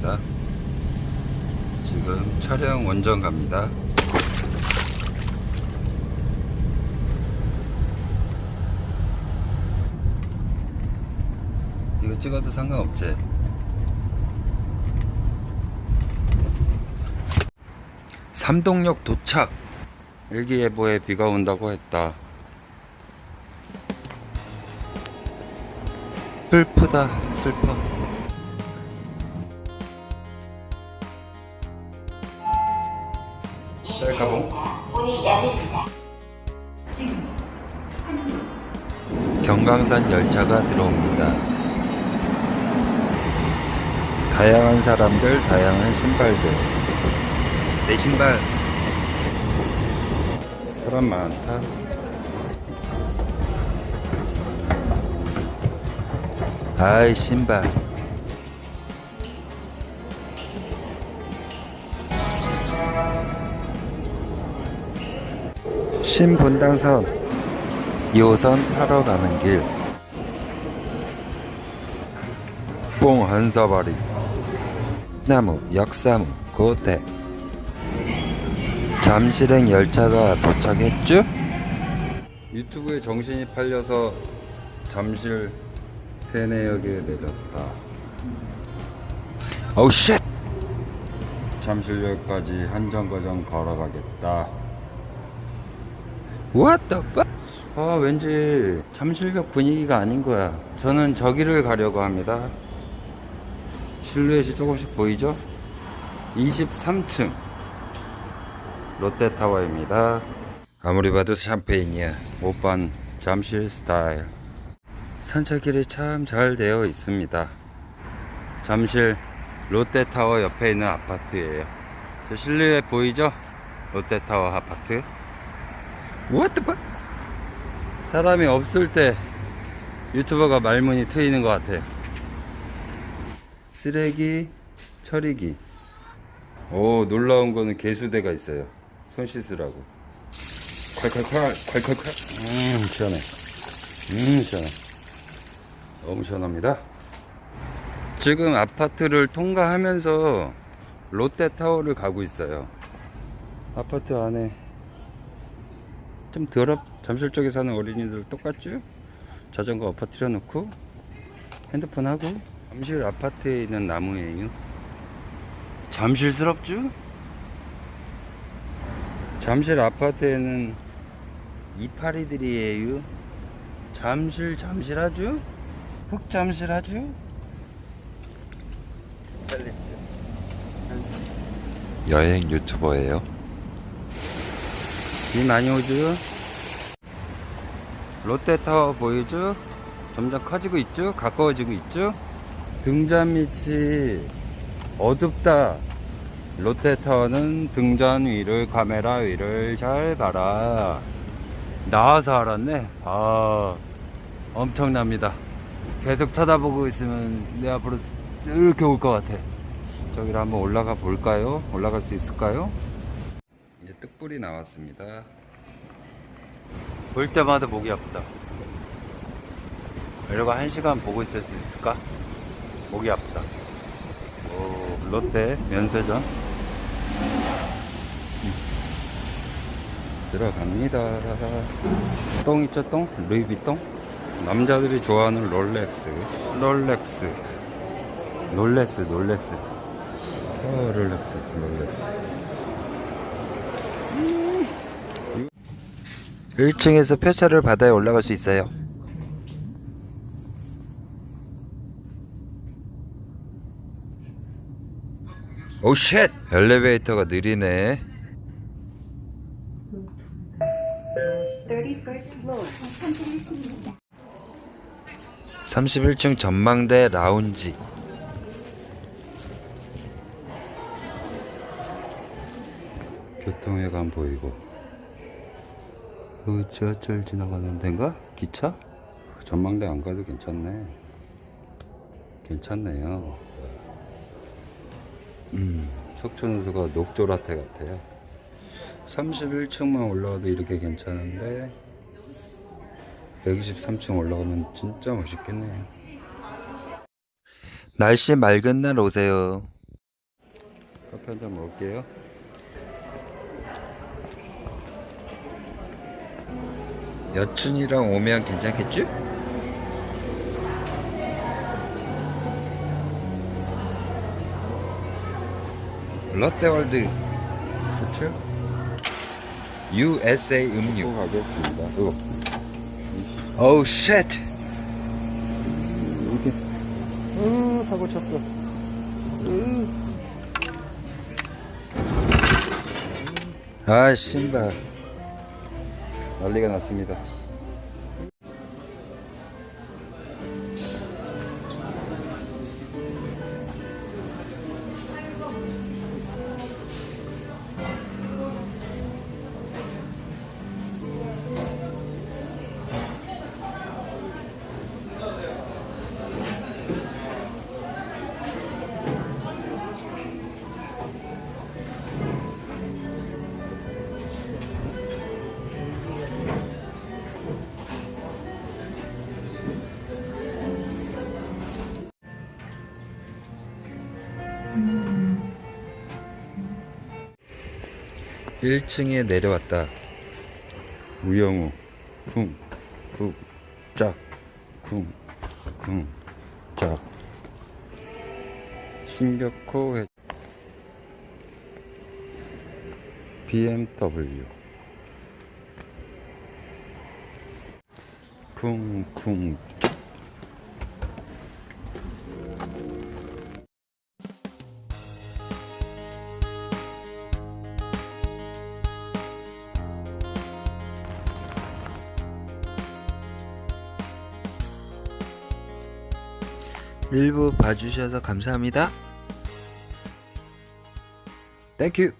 왔습니다. 지금 촬영 원정 갑니다. 이거 찍어도 상관없지? 삼동역 도착! 일기예보에 비가 온다고 했다. 슬프다, 슬퍼. 경강산 열차가 들어옵니다. 다양한 사람들, 다양한 신발들. 내 신발. 사람 많다. 아이, 신발. 신분당선 2호선 타러 가는 길. 뽕 한사발이 나무 역사무 고대 잠실행 열차가 도착했죠? 유튜브에 정신이 팔려서 잠실 세내역에 내렸다. 오우 쉣! 잠실역까지 한정거장 걸어가겠다. What the fuck? 아 왠지 잠실역 분위기가 아닌 거야. 저는 저기를 가려고 합니다. 실루엣이 조금씩 보이죠? 23층. 롯데타워입니다. 아무리 봐도 샴페인이야. 못반 잠실 스타일. 산책길이 참 잘 되어 있습니다. 잠실 롯데타워 옆에 있는 아파트예요. 저 실루엣 보이죠? 롯데타워 아파트. What the fuck? 사람이 없을 때 유튜버가 말문이 트이는 것 같아요. 쓰레기 처리기. 오 놀라운 거는 개수대가 있어요. 손 씻으라고. 콸콸콸 콸콸콸. 음 시원해. 음 시원해. 너무 시원합니다. 지금 아파트를 통과하면서 롯데타워를 가고 있어요. 아파트 안에 좀 더럽 잠실 쪽에 사는 어린이들 똑같죠? 자전거 엎어뜨려 놓고 핸드폰 하고 잠실 아파트에 있는 나무예요. 잠실스럽죠? 잠실 아파트에는 이파리들이에요. 잠실 잠실하죠? 흑 잠실하죠? 여행 유튜버예요. 비 많이 오죠? 롯데타워 보이죠? 점점 커지고 있죠? 가까워지고 있죠? 등잔 밑이 어둡다. 롯데타워는 등잔 위를 카메라 위를 잘 봐라. 나와서 알았네. 아, 엄청납니다. 계속 쳐다보고 있으면 내 앞으로 이렇게 올 것 같아. 저기를 한번 올라가 볼까요? 올라갈 수 있을까요? 뚝불이 나왔습니다. 볼 때마다 목이 아프다. 이러고 한 시간 보고 있을 수 있을까? 목이 아프다. 오, 롯데 면세점. 음. 들어갑니다. 똥 있죠, 똥? 루이비똥? 남자들이 좋아하는 롤렉스. 롤렉스. 롤렉스, 롤렉스. 어, 롤렉스, 롤렉스. 1층에서 표차를 받아야 올라갈 수 있어요. 오 쉣! 엘리베이터가 느리네. 31st floor. 31층 전망대 라운지. 교통회관 보이고. 그 지하철 지나가는 데인가? 기차? 전망대 안 가도 괜찮네. 괜찮네요. 음, 석촌호수가 녹조라테 같아요. 31층만 올라가도 이렇게 괜찮은데 123층 올라가면 진짜 멋있겠네요. 날씨 맑은 날 오세요. 커피 한잔 먹을게요. 여친이랑 오면 괜찮겠지? 롯데월드 좋죠? USA 음료 가겠습니다. 이거. 어우 쉣. 이렇게. 으 사고 쳤어. 으. 아 신발. 난리가 났습니다. 일층에 내려왔다. 우영우, 쿵, 쿵, 짝, 쿵, 쿵, 짝. 신격호 회... BMW. 쿵, 쿵, 일부 봐주셔서 감사합니다. 땡큐.